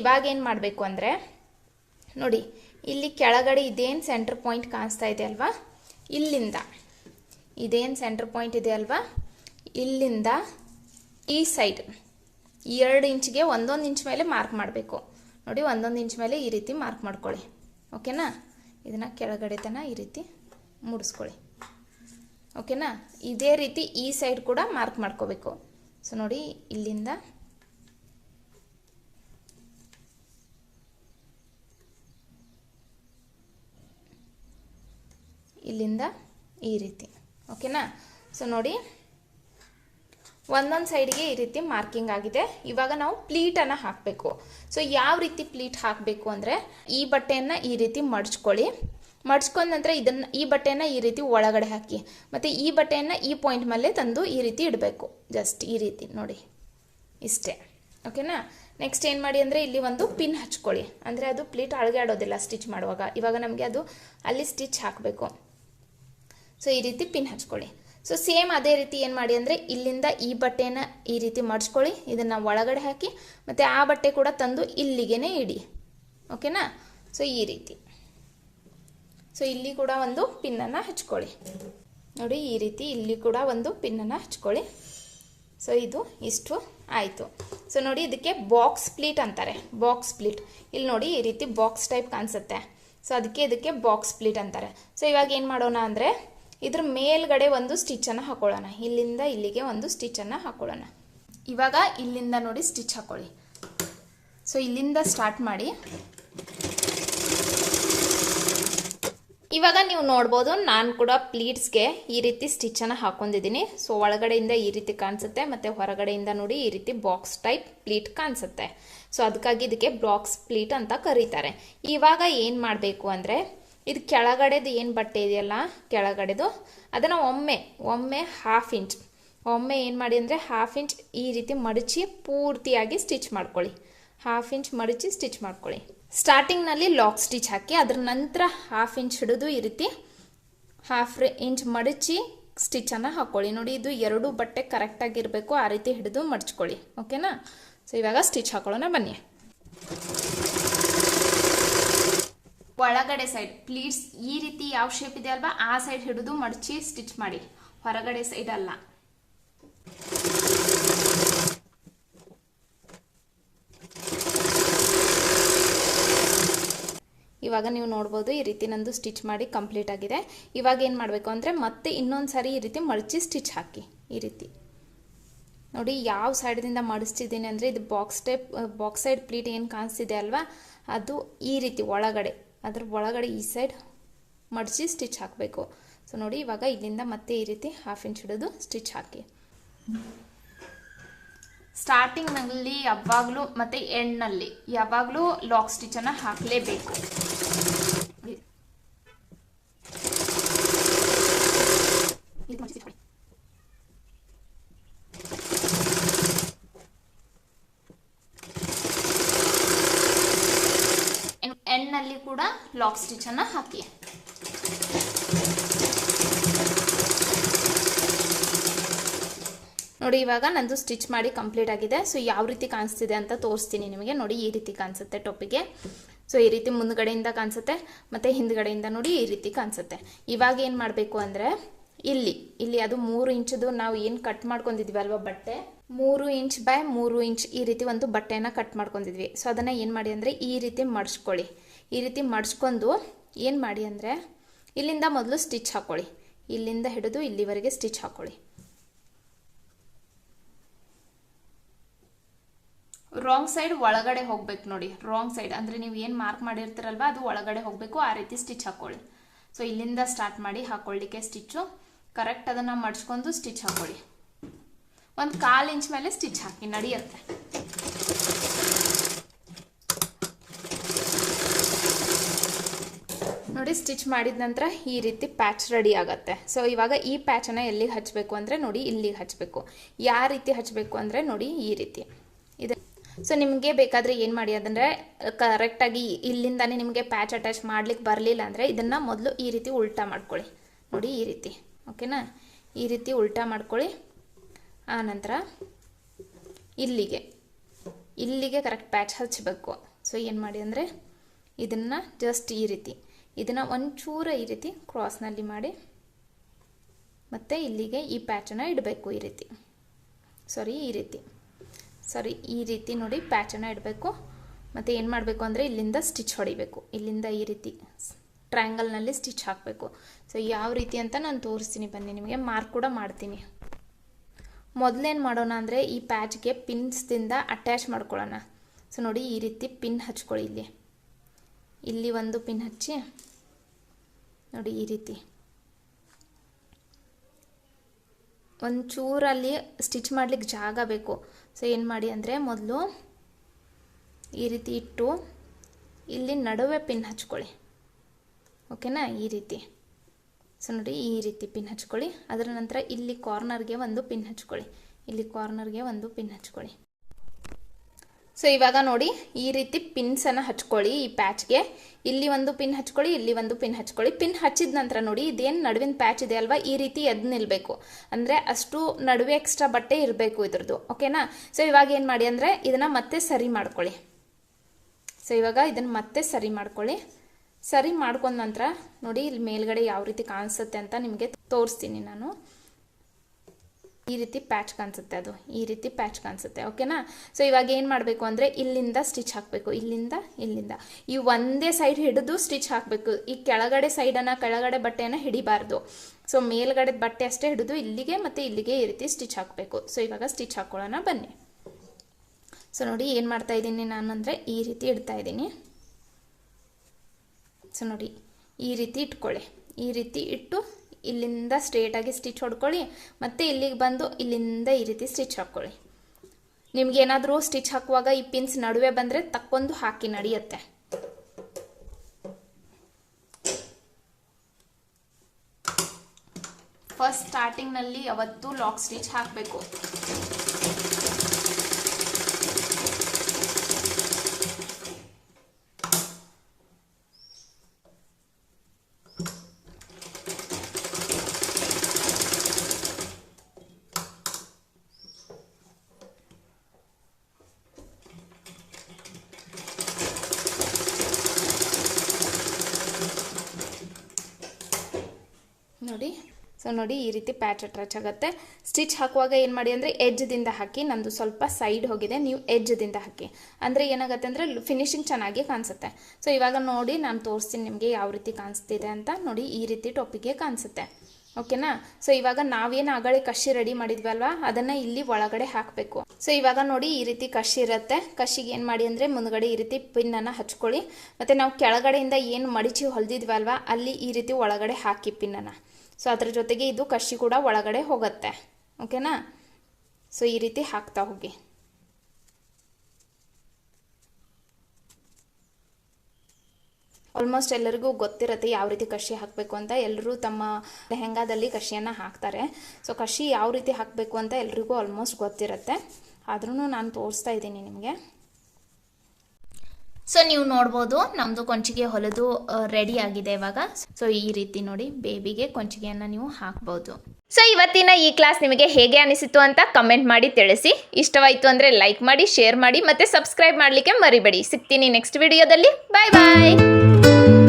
ಇವಾಗ ಏನು ಮಾಡಬೇಕು ಅಂದರೆ, ನೋಡಿ, ಇಲ್ಲಿ ಕೆಳಗಡೆ ಇದೇನು ಸೆಂಟ್ರ್ ಪಾಯಿಂಟ್ ಕಾಣಿಸ್ತಾ ಇದೆ ಅಲ್ವಾ? ಇಲ್ಲಿಂದ, ಇದೇನು ಸೆಂಟ್ರ್ ಪಾಯಿಂಟ್ ಇದೆ ಅಲ್ವಾ? ಇಲ್ಲಿಂದ ಈ ಸೈಡ್ ಎರಡು ಇಂಚ್ಗೆ ಒಂದೊಂದು ಇಂಚ್ ಮೇಲೆ ಮಾರ್ಕ್ ಮಾಡಬೇಕು. ನೋಡಿ, ಒಂದೊಂದು ಇಂಚ್ ಮೇಲೆ ಈ ರೀತಿ ಮಾರ್ಕ್ ಮಾಡ್ಕೊಳ್ಳಿ. ಓಕೆನಾ ಇದನ್ನು ಕೆಳಗಡೆ ತನ ಈ ರೀತಿ ಮೂಡಿಸ್ಕೊಳ್ಳಿ. ಓಕೆನಾ ಇದೇ ರೀತಿ ಈ ಸೈಡ್ ಕೂಡ ಮಾರ್ಕ್ ಮಾಡ್ಕೋಬೇಕು. ಸೊ ನೋಡಿ, ಇಲ್ಲಿಂದ ಇಲ್ಲಿಂದ ಈ ರೀತಿ. ಓಕೆನಾ? ಸೊ ನೋಡಿ, ಒಂದೊಂದು ಸೈಡ್ಗೆ ಈ ರೀತಿ ಮಾರ್ಕಿಂಗ್ ಆಗಿದೆ. ಇವಾಗ ನಾವು ಪ್ಲೀಟನ್ನು ಹಾಕಬೇಕು. ಸೊ ಯಾವ ರೀತಿ ಪ್ಲೀಟ್ ಹಾಕಬೇಕು ಅಂದರೆ, ಈ ಬಟ್ಟೆಯನ್ನು ಈ ರೀತಿ ಮಡ್ಚ್ಕೊಳ್ಳಿ. ಮಡ್ಚ್ಕೊಂಡ ನಂತರ ಇದನ್ನು, ಈ ಬಟ್ಟೆಯನ್ನು ಈ ರೀತಿ ಒಳಗಡೆ ಹಾಕಿ. ಮತ್ತು ಈ ಬಟ್ಟೆಯನ್ನು ಈ ಪಾಯಿಂಟ್ ಮೇಲೆ ತಂದು ಈ ರೀತಿ ಇಡಬೇಕು. ಜಸ್ಟ್ ಈ ರೀತಿ, ನೋಡಿ. ಇಷ್ಟೇ. ಓಕೆನಾ? ನೆಕ್ಸ್ಟ್ ಏನು ಮಾಡಿ ಅಂದರೆ, ಇಲ್ಲಿ ಒಂದು ಪಿನ್ ಹಚ್ಕೊಳ್ಳಿ. ಅಂದರೆ ಅದು ಪ್ಲೀಟ್ ಅಳಗಾಡೋದಿಲ್ಲ ಸ್ಟಿಚ್ ಮಾಡುವಾಗ. ಇವಾಗ ನಮಗೆ ಅದು ಅಲ್ಲಿ ಸ್ಟಿಚ್ ಹಾಕಬೇಕು. ಸೊ ಈ ರೀತಿ ಪಿನ್ ಹಚ್ಕೊಳ್ಳಿ. ಸೊ ಸೇಮ್ ಅದೇ ರೀತಿ ಏನು ಮಾಡಿ ಅಂದರೆ ಇಲ್ಲಿಂದ ಈ ಬಟ್ಟೆನ ಈ ರೀತಿ ಮಡ್ಚ್ಕೊಳ್ಳಿ. ಇದನ್ನು ಒಳಗಡೆ ಹಾಕಿ, ಮತ್ತು ಆ ಬಟ್ಟೆ ಕೂಡ ತಂದು ಇಲ್ಲಿಗೇನೆ ಇಡಿ. ಓಕೆನಾ ಸೊ ಈ ರೀತಿ. ಸೊ ಇಲ್ಲಿ ಕೂಡ ಒಂದು ಪಿನ್ನನ್ನು ಹಚ್ಕೊಳ್ಳಿ. ನೋಡಿ, ಈ ರೀತಿ ಇಲ್ಲಿ ಕೂಡ ಒಂದು ಪಿನ್ನನ್ನು ಹಚ್ಕೊಳ್ಳಿ. ಸೊ ಇದು ಇಷ್ಟು ಆಯಿತು. ಸೊ ನೋಡಿ, ಇದಕ್ಕೆ ಬಾಕ್ಸ್ ಪ್ಲೀಟ್ ಅಂತಾರೆ. ಬಾಕ್ಸ್ ಪ್ಲೀಟ್ ಇಲ್ಲಿ ನೋಡಿ, ಈ ರೀತಿ ಬಾಕ್ಸ್ ಟೈಪ್ ಕಾಣಿಸುತ್ತೆ. ಸೊ ಅದಕ್ಕೆ ಇದಕ್ಕೆ ಬಾಕ್ಸ್ ಪ್ಲೀಟ್ ಅಂತಾರೆ. ಸೊ ಇವಾಗ ಏನು ಮಾಡೋಣ ಅಂದರೆ ಇದ್ರ ಮೇಲ್ಗಡೆ ಒಂದು ಸ್ಟಿಚ್ಚನ್ನು ಹಾಕೊಳ್ಳೋಣ. ಇಲ್ಲಿಂದ ಇಲ್ಲಿಗೆ ಒಂದು ಸ್ಟಿಚ್ಚನ್ನು ಹಾಕೊಳ್ಳೋಣ. ಇವಾಗ ಇಲ್ಲಿಂದ ನೋಡಿ ಸ್ಟಿಚ್ ಹಾಕೊಳ್ಳಿ. ಸೊ ಇಲ್ಲಿಂದ ಸ್ಟಾರ್ಟ್ ಮಾಡಿ. ಇವಾಗ ನೀವು ನೋಡ್ಬೋದು ನಾನು ಕೂಡ ಪ್ಲೀಟ್ಸ್ಗೆ ಈ ರೀತಿ ಸ್ಟಿಚ್ಚನ್ನು ಹಾಕೊಂಡಿದ್ದೀನಿ. ಸೊ ಒಳಗಡೆಯಿಂದ ಈ ರೀತಿ ಕಾಣಿಸುತ್ತೆ, ಮತ್ತು ಹೊರಗಡೆಯಿಂದ ನೋಡಿ ಈ ರೀತಿ ಬಾಕ್ಸ್ ಟೈಪ್ ಪ್ಲೀಟ್ ಕಾಣಿಸುತ್ತೆ. ಸೊ ಅದಕ್ಕಾಗಿ ಇದಕ್ಕೆ ಬಾಕ್ಸ್ ಪ್ಲೀಟ್ ಅಂತ ಕರೀತಾರೆ. ಇವಾಗ ಏನು ಮಾಡಬೇಕು ಅಂದರೆ ಇದು ಕೆಳಗಡೆದು ಏನು ಬಟ್ಟೆ ಇದೆಯಲ್ಲ, ಕೆಳಗಡೆದು, ಅದನ್ನು ಒಮ್ಮೆ ಒಮ್ಮೆ ಹಾಫ್ ಇಂಚ್ ಒಮ್ಮೆ ಏನು ಮಾಡಿ ಅಂದರೆ ಹಾಫ್ ಇಂಚ್ ಈ ರೀತಿ ಮಡಚಿ ಪೂರ್ತಿಯಾಗಿ ಸ್ಟಿಚ್ ಮಾಡ್ಕೊಳ್ಳಿ. ಹಾಫ್ ಇಂಚ್ ಮಡಚಿ ಸ್ಟಿಚ್ ಮಾಡ್ಕೊಳ್ಳಿ. ಸ್ಟಾರ್ಟಿಂಗ್ನಲ್ಲಿ ಲಾಕ್ ಸ್ಟಿಚ್ ಹಾಕಿ, ಅದ್ರ ನಂತರ ಹಾಫ್ ಇಂಚ್ ಹಿಡಿದು ಈ ರೀತಿ ಹಾಫ್ ಇಂಚ್ ಮಡಚಿ ಸ್ಟಿಚ್ಚನ್ನು ಹಾಕ್ಕೊಳ್ಳಿ ನೋಡಿ, ಇದು ಎರಡು ಬಟ್ಟೆ ಕರೆಕ್ಟಾಗಿರಬೇಕು ಆ ರೀತಿ ಹಿಡಿದು ಮಡಚ್ಕೊಳ್ಳಿ. ಓಕೆನಾ ಸೊ ಇವಾಗ ಸ್ಟಿಚ್ ಹಾಕೊಳ್ಳೋಣ, ಬನ್ನಿ. ಒಳಗಡೆ ಸೈಡ್ ಪ್ಲೀಟ್ಸ್ ಈ ರೀತಿ ಯಾವ ಶೇಪ್ ಇದೆ ಅಲ್ವಾ? ಆ ಸೈಡ್ ಹಿಡಿದು ಮಡಚಿ ಸ್ಟಿಚ್ ಮಾಡಿ. ಹೊರಗಡೆ ಸೈಡ್ ಅಲ್ಲ. ಇವಾಗ ನೀವು ನೋಡ್ಬೋದು ಈ ರೀತಿ ನಂದು ಸ್ಟಿಚ್ ಮಾಡಿ ಕಂಪ್ಲೀಟ್ ಆಗಿದೆ. ಇವಾಗ ಏನು ಮಾಡಬೇಕು ಅಂದರೆ ಮತ್ತೆ ಇನ್ನೊಂದು ಸಾರಿ ಈ ರೀತಿ ಮಡಚಿ ಸ್ಟಿಚ್ ಹಾಕಿ. ಈ ರೀತಿ. ನೋಡಿ ಯಾವ ಸೈಡ್ದಿಂದ ಮಡಿಸ್ತಿದ್ದೀನಿ ಅಂದರೆ ಇದು box type box side pleat ಏನು ಕಾಣಿಸ್ತಿದೆ ಅಲ್ವಾ? ಅದು ಈ ರೀತಿ ಒಳಗಡೆ. ಅದ್ರ ಒಳಗಡೆ ಈ ಸೈಡ್ ಮಡಚಿ ಸ್ಟಿಚ್ ಹಾಕಬೇಕು. ಸೊ ನೋಡಿ ಇವಾಗ ಇಲ್ಲಿಂದ ಮತ್ತೆ ಈ ರೀತಿ ಹಾಫ್ ಇಂಚ್ ಹಿಡಿದು ಸ್ಟಿಚ್ ಹಾಕಿ. ಸ್ಟಾರ್ಟಿಂಗ್ನಲ್ಲಿ ಯಾವಾಗಲೂ ಮತ್ತು ಎಂಡ್ನಲ್ಲಿ ಯಾವಾಗಲೂ ಲಾಕ್ ಸ್ಟಿಚನ್ನು ಹಾಕಲೇಬೇಕು. ಎಂಡ್ನಲ್ಲಿ ಕೂಡ ಲಾಕ್ ಸ್ಟಿಚನ್ನು ಹಾಕಿ. ನೋಡಿ, ಇವಾಗ ನಂದು ಸ್ಟಿಚ್ ಮಾಡಿ ಕಂಪ್ಲೀಟ್ ಆಗಿದೆ. ಸೊ ಯಾವ ರೀತಿ ಕಾಣಿಸ್ತಿದೆ ಅಂತ ತೋರಿಸ್ತೀನಿ ನಿಮಗೆ. ನೋಡಿ, ಈ ರೀತಿ ಕಾಣಿಸುತ್ತೆ ಟೊಪ್ಪಿಗೆ. ಸೊ ಈ ರೀತಿ ಮುಂದ್ಗಡೆಯಿಂದ ಕಾಣಿಸುತ್ತೆ, ಮತ್ತು ಹಿಂದ್ಗಡೆಯಿಂದ ನೋಡಿ ಈ ರೀತಿ ಕಾಣಿಸುತ್ತೆ. ಇವಾಗ ಏನು ಮಾಡಬೇಕು ಅಂದರೆ, ಇಲ್ಲಿ ಇಲ್ಲಿ ಅದು ಮೂರು ಇಂಚದು ನಾವು ಏನು ಕಟ್ ಮಾಡ್ಕೊಂಡಿದ್ವಿ ಅಲ್ವಾ ಬಟ್ಟೆ? ಮೂರು ಇಂಚ್ ಬೈ ಮೂರು ಇಂಚ್ ಈ ರೀತಿ ಒಂದು ಬಟ್ಟೆನ ಕಟ್ ಮಾಡ್ಕೊಂಡಿದ್ವಿ. ಸೊ ಅದನ್ನು ಏನು ಮಾಡಿ ಅಂದರೆ, ಈ ರೀತಿ ಮಡ್ಚ್ಕೊಳ್ಳಿ ಈ ರೀತಿ ಮಡ್ಚ್ಕೊಂಡು ಏನು ಮಾಡಿ ಅಂದರೆ ಇಲ್ಲಿಂದ ಮೊದಲು ಸ್ಟಿಚ್ ಹಾಕ್ಕೊಳ್ಳಿ ಇಲ್ಲಿಂದ ಹಿಡಿದು ಇಲ್ಲಿವರೆಗೆ ಸ್ಟಿಚ್ ಹಾಕ್ಕೊಳ್ಳಿ ರಾಂಗ್ ಸೈಡ್ ಒಳಗಡೆ ಹೋಗ್ಬೇಕು ನೋಡಿ. ರಾಂಗ್ ಸೈಡ್ ಅಂದರೆ ನೀವು ಏನು ಮಾರ್ಕ್ ಮಾಡಿರ್ತೀರಲ್ವ ಅದು ಒಳಗಡೆ ಹೋಗಬೇಕು. ಆ ರೀತಿ ಸ್ಟಿಚ್ ಹಾಕ್ಕೊಳ್ಳಿ ಸೊ ಇಲ್ಲಿಂದ ಸ್ಟಾರ್ಟ್ ಮಾಡಿ ಹಾಕೊಳ್ಳಿಕ್ಕೆ ಸ್ಟಿಚ್ಚು ಕರೆಕ್ಟ್ ಅದನ್ನು ಮಡ್ಚ್ಕೊಂಡು ಸ್ಟಿಚ್ ಹಾಕ್ಕೊಳ್ಳಿ ಒಂದು ಕಾಲು ಇಂಚ್ ಮೇಲೆ ಸ್ಟಿಚ್ ಹಾಕಿ, ನಡೆಯುತ್ತೆ. ನೋಡಿ ಸ್ಟಿಚ್ ಮಾಡಿದ ನಂತರ ಈ ರೀತಿ ಪ್ಯಾಚ್ ರೆಡಿ ಆಗುತ್ತೆ. ಸೊ ಇವಾಗ ಈ ಪ್ಯಾಚನ್ನು ಎಲ್ಲಿಗೆ ಹಚ್ಚಬೇಕು ಅಂದರೆ ನೋಡಿ ಇಲ್ಲಿಗೆ ಹಚ್ಚಬೇಕು ಯಾವ ರೀತಿ ಹಚ್ಚಬೇಕು ಅಂದರೆ ನೋಡಿ ಈ ರೀತಿ. ಇದೆ ಸೊ ನಿಮಗೆ ಬೇಕಾದರೆ ಏನು ಮಾಡಿ ಅದಂದರೆ ಕರೆಕ್ಟಾಗಿ ಇಲ್ಲಿಂದಾನೇ ನಿಮಗೆ ಪ್ಯಾಚ್ ಅಟ್ಯಾಚ್ ಮಾಡ್ಲಿಕ್ಕೆ ಬರಲಿಲ್ಲ ಅಂದರೆ ಇದನ್ನು ಮೊದಲು ಈ ರೀತಿ ಉಲ್ಟಾ ಮಾಡ್ಕೊಳ್ಳಿ. ನೋಡಿ ಈ ರೀತಿ. ಓಕೆನಾ ಈ ರೀತಿ ಉಲ್ಟಾ ಮಾಡ್ಕೊಳ್ಳಿ. ಆನಂತರ ಇಲ್ಲಿಗೆ. ಇಲ್ಲಿಗೆ ಕರೆಕ್ಟ್ ಪ್ಯಾಚ್ ಹಚ್ಚಬೇಕು ಸೊ ಏನು ಮಾಡಿ ಅಂದರೆ ಇದನ್ನು ಜಸ್ಟ್ ಈ ರೀತಿ. ಇದನ್ನು ಒಂಚೂರ ಈ ರೀತಿ ಕ್ರಾಸ್ನಲ್ಲಿ ಮಾಡಿ, ಮತ್ತು ಇಲ್ಲಿಗೆ ಈ ಪ್ಯಾಚನ್ನು ಇಡಬೇಕು ಈ ರೀತಿ. ಸಾರಿ ಈ ರೀತಿ. ಸಾರಿ ಈ ರೀತಿ ನೋಡಿ ಪ್ಯಾಚನ್ನು ಇಡಬೇಕು. ಮತ್ತು ಏನು ಮಾಡಬೇಕು ಅಂದರೆ ಇಲ್ಲಿಂದ ಸ್ಟಿಚ್ ಹೊಡಿಬೇಕು. ಇಲ್ಲಿಂದ ಈ ರೀತಿ ಟ್ರ್ಯಾಂಗಲ್ನಲ್ಲಿ ಸ್ಟಿಚ್ ಹಾಕಬೇಕು. ಸೊ ಯಾವ ರೀತಿ ಅಂತ ನಾನು ತೋರಿಸ್ತೀನಿ ಬನ್ನಿ, ನಿಮಗೆ ಮಾರ್ಕ್ ಕೂಡ ಮಾಡ್ತೀನಿ. ಮೊದಲೇನು ಮಾಡೋಣ ಅಂದರೆ ಈ ಪ್ಯಾಚ್ಗೆ ಪಿನ್ಸ್ದಿಂದ ಅಟ್ಯಾಚ್ ಮಾಡ್ಕೊಳ್ಳೋಣ. ಸೊ ನೋಡಿ ಈ ರೀತಿ ಪಿನ್ ಹಚ್ಕೊಳ್ಳಿ ಇಲ್ಲಿ. ಇಲ್ಲಿ ಒಂದು ಪಿನ್ ಹಚ್ಚಿ. ನೋಡಿ ಈ ರೀತಿ. ಒಂಚೂರಲ್ಲಿ ಸ್ಟಿಚ್ ಮಾಡಲಿಕ್ಕೆ ಜಾಗ ಬೇಕು. ಸೊ ಏನು ಮಾಡಿ ಅಂದರೆ ಮೊದಲು ಈ ರೀತಿ ಇಟ್ಟು ಇಲ್ಲಿ ನಡುವೆ ಪಿನ್ ಹಚ್ಕೊಳ್ಳಿ. ಓಕೆನಾ ಈ ರೀತಿ. ಸೊ ನೋಡಿ ಈ ರೀತಿ ಪಿನ್ ಹಚ್ಕೊಳ್ಳಿ. ಅದರ ನಂತರ ಇಲ್ಲಿ ಕಾರ್ನರ್ಗೆ ಒಂದು ಪಿನ್ ಹಚ್ಕೊಳ್ಳಿ. ಇಲ್ಲಿ ಕಾರ್ನರ್ಗೆ ಒಂದು ಪಿನ್ ಹಚ್ಕೊಳ್ಳಿ. ಸೊ ಇವಾಗ ನೋಡಿ, ಈ ರೀತಿ ಪಿನ್ಸನ್ನು ಹಚ್ಕೊಳ್ಳಿ ಈ ಪ್ಯಾಚ್ಗೆ ಇಲ್ಲಿ ಒಂದು ಪಿನ್ ಹಚ್ಕೊಳ್ಳಿ, ಇಲ್ಲಿ ಒಂದು ಪಿನ್ ಹಚ್ಕೊಳ್ಳಿ. ಪಿನ್ ಹಚ್ಚಿದ ನಂತರ ನೋಡಿ, ಇದೇನು ನಡುವಿನ ಪ್ಯಾಚ್ ಇದೆ ಅಲ್ವಾ? ಈ ರೀತಿ ಎದ್ದು ನಿಲ್ಲಬೇಕು ಅಂದರೆ ಅಷ್ಟು ನಡುವೆ ಎಕ್ಸ್ಟ್ರಾ ಬಟ್ಟೆ ಇರಬೇಕು ಇದ್ರದ್ದು. ಓಕೆನಾ ಸೊ ಇವಾಗ ಏನು ಮಾಡಿ ಅಂದರೆ, ಇದನ್ನು ಮತ್ತೆ ಸರಿ ಮಾಡ್ಕೊಳ್ಳಿ. ಸೊ ಇವಾಗ ಇದನ್ನು ಮತ್ತೆ ಸರಿ ಮಾಡ್ಕೊಳ್ಳಿ. ಸರಿ ಮಾಡ್ಕೊಂಡ ನಂತರ ನೋಡಿ, ಇಲ್ಲಿ ಮೇಲ್ಗಡೆ ಯಾವ ರೀತಿ ಕಾಣಿಸುತ್ತೆ ಅಂತ ನಿಮಗೆ ತೋರಿಸ್ತೀನಿ ನಾನು. ಈ ರೀತಿ ಪ್ಯಾಚ್ ಕಾಣಿಸುತ್ತೆ ಅದು, ಈ ರೀತಿ ಪ್ಯಾಚ್ ಕಾಣಿಸುತ್ತೆ, ಓಕೆನಾ? ಸೊ ಇವಾಗ ಏನು ಮಾಡಬೇಕು ಅಂದರೆ ಇಲ್ಲಿಂದ ಸ್ಟಿಚ್ ಹಾಕಬೇಕು, ಇಲ್ಲಿಂದ ಇಲ್ಲಿಂದ. ಈ ಒಂದೇ ಸೈಡ್ ಹಿಡಿದು ಸ್ಟಿಚ್ ಹಾಕಬೇಕು. ಈ ಕೆಳಗಡೆ ಸೈಡನ್ನು ಕೆಳಗಡೆ ಬಟ್ಟೆಯನ್ನು ಹಿಡಿಬಾರ್ದು. ಸೊ ಮೇಲ್ಗಡೆ ಬಟ್ಟೆ ಅಷ್ಟೇ ಹಿಡಿದು ಇಲ್ಲಿಗೆ ಮತ್ತು ಇಲ್ಲಿಗೆ ಈ ರೀತಿ ಸ್ಟಿಚ್ ಹಾಕಬೇಕು. ಸೊ ಇವಾಗ ಸ್ಟಿಚ್ ಹಾಕ್ಕೊಳ್ಳೋಣ ಬನ್ನಿ. ಸೊ ನೋಡಿ ಏನು ಮಾಡ್ತಾ ಇದ್ದೀನಿ ನಾನು ಅಂದರೆ ಈ ರೀತಿ ಇಡ್ತಾ ಇದ್ದೀನಿ. ಸೊ ನೋಡಿ ಈ ರೀತಿ ಇಟ್ಕೊಳ್ಳಿ. ಈ ರೀತಿ ಇಟ್ಟು ಇಲ್ಲಿಂದ ಸ್ಟ್ರೇಟಾಗಿ ಸ್ಟಿಚ್ ಹೊಡ್ಕೊಳ್ಳಿ. ಮತ್ತು ಇಲ್ಲಿಗೆ ಬಂದು ಇಲ್ಲಿಂದ ಈ ರೀತಿ ಸ್ಟಿಚ್ ಹಾಕ್ಕೊಳ್ಳಿ. ನಿಮ್ಗೇನಾದರೂ ಸ್ಟಿಚ್ ಹಾಕುವಾಗ ಈ ಪಿನ್ಸ್ ನಡುವೆ ಬಂದರೆ ತಕ್ಕೊಂಡು ಹಾಕಿ ನಡೆಯುತ್ತೆ. ಫಸ್ಟ್ ಸ್ಟಾರ್ಟಿಂಗ್ನಲ್ಲಿ ಯಾವತ್ತೂ ಲಾಕ್ ಸ್ಟಿಚ್ ಹಾಕಬೇಕು ನೋಡಿ ಸೊ ನೋಡಿ ಈ ರೀತಿ ಪ್ಯಾಚ್ ಅಟ್ಯಾಚ್ ಆಗುತ್ತೆ ಸ್ಟಿಚ್ ಹಾಕುವಾಗ ಏನು ಮಾಡಿ ಅಂದರೆ ಎಜ್ಜದಿಂದ ಹಾಕಿ, ನಂದು ಸ್ವಲ್ಪ ಸೈಡ್ ಹೋಗಿದೆ, ನೀವು ಎಜ್ಜದಿಂದ ಹಾಕಿ. ಅಂದರೆ ಏನಾಗುತ್ತೆ ಅಂದರೆ ಫಿನಿಶಿಂಗ್ ಚೆನ್ನಾಗಿ ಕಾಣಿಸುತ್ತೆ. ಸೊ ಇವಾಗ ನೋಡಿ ನಾನು ತೋರಿಸ್ತೀನಿ ನಿಮಗೆ ಯಾವ ರೀತಿ ಕಾಣಿಸ್ತಿದೆ ಅಂತ. ನೋಡಿ ಈ ರೀತಿ ಟೊಪ್ಪಿಗೆ ಕಾಣಿಸುತ್ತೆ. ಓಕೆನಾ ಸೊ ಇವಾಗ ನಾವೇನು ಆಗಲೇ ಕಷಿ ರೆಡಿ ಮಾಡಿದ್ವಲ್ವಾ? ಅದನ್ನು ಇಲ್ಲಿ ಒಳಗಡೆ ಹಾಕಬೇಕು. ಸೊ ಇವಾಗ ನೋಡಿ ಈ ರೀತಿ ಕಷಿ ಇರುತ್ತೆ. ಕಷಿಗೆ ಏನು ಮಾಡಿ ಅಂದರೆ ಮುಂದ್ಗಡೆ ಈ ರೀತಿ ಪಿನ್ನನ್ನು ಹಚ್ಕೊಳ್ಳಿ. ಮತ್ತು ನಾವು ಕೆಳಗಡೆಯಿಂದ ಏನು ಮಡಿಚಿ ಹೊಲ್ದಿದ್ವಲ್ವಾ, ಅಲ್ಲಿ ಈ ರೀತಿ ಒಳಗಡೆ ಹಾಕಿ ಪಿನ್ನನ್ನು ಸೊ ಅದ್ರ ಜೊತೆಗೆ ಇದು ಕಷಿ ಕೂಡ ಒಳಗಡೆ ಹೋಗುತ್ತೆ. ಓಕೆನಾ ಸೊ ಈ ರೀತಿ ಹಾಕ್ತಾ ಹೋಗಿ. ಆಲ್ಮೋಸ್ಟ್ ಎಲ್ಲರಿಗೂ ಗೊತ್ತಿರುತ್ತೆ ಯಾವ ರೀತಿ ಕಷಿ ಹಾಕಬೇಕು ಅಂತ. ಎಲ್ಲರೂ ತಮ್ಮ ಲೆಹೆಂಗಾದಲ್ಲಿ ಕಷಿಯನ್ನು ಹಾಕ್ತಾರೆ. ಸೊ ಕಷಿ ಯಾವ ರೀತಿ ಹಾಕಬೇಕು ಅಂತ ಎಲ್ರಿಗೂ ಆಲ್ಮೋಸ್ಟ್ ಗೊತ್ತಿರುತ್ತೆ. ಆದ್ರೂ ನಾನು ತೋರಿಸ್ತಾ ಇದ್ದೀನಿ ನಿಮಗೆ. ಸೊ ನೀವು ನೋಡ್ಬೋದು ನಮ್ಮದು ಕೊಂಚಿಗೆ ಹೊಲದು ರೆಡಿ ಆಗಿದೆ ಇವಾಗ. ಸೊ ಈ ರೀತಿ ನೋಡಿ ಬೇಬಿಗೆ ಕೊಂಚಿಗೆಯನ್ನು ನೀವು ಹಾಕ್ಬೋದು. ಸೊ ಇವತ್ತಿನ ಈ ಕ್ಲಾಸ್ ನಿಮಗೆ ಹೇಗೆ ಅನಿಸಿತು ಅಂತ ಕಮೆಂಟ್ ಮಾಡಿ ತಿಳಿಸಿ. ಇಷ್ಟವಾಯಿತು ಅಂದರೆ ಲೈಕ್ ಮಾಡಿ ಶೇರ್ ಮಾಡಿ, ಮತ್ತು ಸಬ್ಸ್ಕ್ರೈಬ್ ಮಾಡಲಿಕ್ಕೆ ಮರಿಬೇಡಿ. ಸಿಗ್ತೀನಿ ನೆಕ್ಸ್ಟ್ ವಿಡಿಯೋದಲ್ಲಿ ಬಾಯ್ ಬಾಯ್